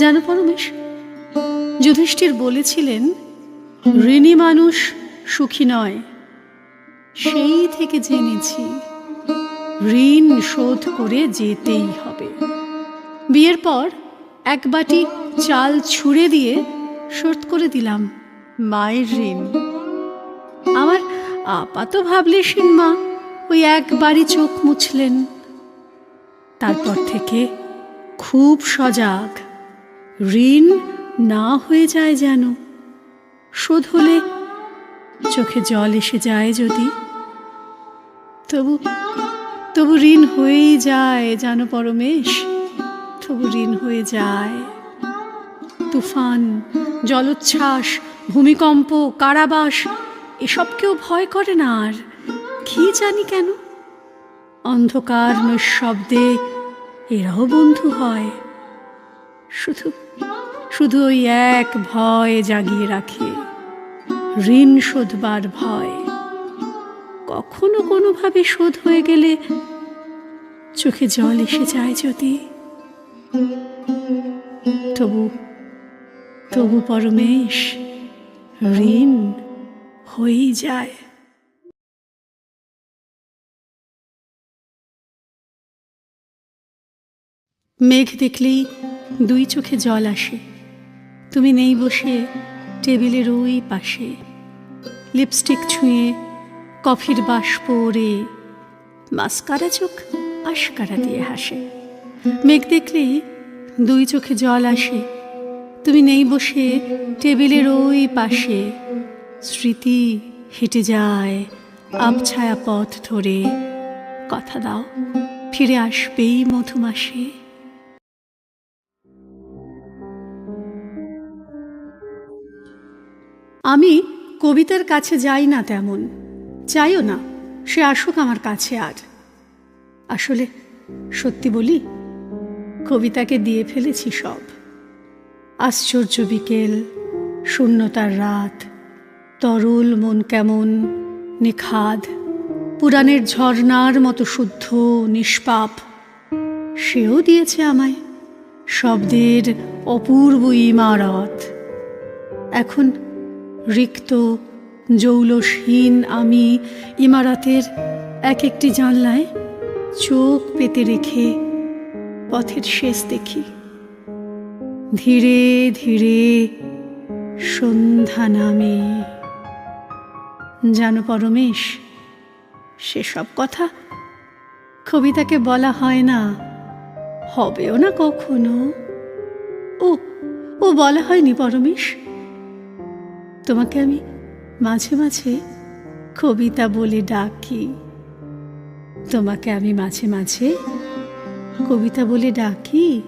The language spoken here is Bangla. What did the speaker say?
জানো পরমেশ, যুধিষ্ঠির বলেছিলেন, ঋণী মানুষ সুখী নয়, সেই থেকে জেনেছি, ঋণ শোধ করে যেতেই হবে। বিয়ের পর এক বাটি চাল ছুঁড়ে দিয়ে শোধ করে দিলাম মায়ের ঋণ। আমার আপাত ভাবলেশীন মা ওই একবারই চোখ মুছলেন। তারপর থেকে খুব সজাগ ঋণ না হয়ে যায় যেন। শোধ হলে চোখে জল এসে যায় যদি। তবু তবু ঋণ হয়েই যায় জানো পরমেশ। তবু ঋণ হয়ে যায়। তুফান, জলোচ্ছ্বাস, ভূমিকম্প, কারাবাস, এসব কেউ ভয় করে না আর। কি জানি কেন? অন্ধকার নৈশব্দে এরাও বন্ধু হয়। শুধু শুধু ওই এক ভয় জাগিয়ে রাখে, ঋণ শোধবার ভয়। কখনো কোনোভাবে শোধ হয়ে গেলে চোখে জল এসে যায় যদি। তবু তবু পরমেশ, ঋণ হয়েই যায়। মেঘ দেখলেই দুই চোখে জল আসে। তুমি নেই বসে টেবিলের ওই পাশে। লিপস্টিক ছুঁয়ে কফির বাষ্প ওরে মাস্কারা চোখ আশকারা দিয়ে হাসে। মেঘ দেখলেই দুই চোখে জল আসে। তুমি নেই বসে টেবিলের ওই পাশে। স্মৃতি হেঁটে যায় আবছায়া পথ ধরে। কথা দাও, ফিরে আসবেই মধুমাসে। আমি কবিতার কাছে যাই না তেমন। চাইও না, সে আসুক আমার কাছে আর। আসলে সত্যি বলি, কবিতাকে দিয়ে ফেলেছি সব। আশ্চর্য বিকেল, শূন্যতার রাত, তরল মন কেমন নিখাদ, পুরাণের ঝর্ণার মতো শুদ্ধ নিষ্পাপ। সেও দিয়েছে আমায় শব্দের অপূর্ব ইমারত। এখন রিক্ত, জৌলসহীন আমি ইমারতের এক একটি জানলায় চোখ পেতে রেখে পথের শেষ দেখি। ধীরে ধীরে সন্ধ্যা নামে। জানো পরমেশ, সেসব কথা কবিতাকে বলা হয় না, হবেও না কখনো। ও ও বলা হয়নি পরমেশ? তোমাকে আমি মাঝে মাঝে কবিতা বলে ডাকি। তোমাকে আমি মাঝে মাঝে কবিতা বলে ডাকি।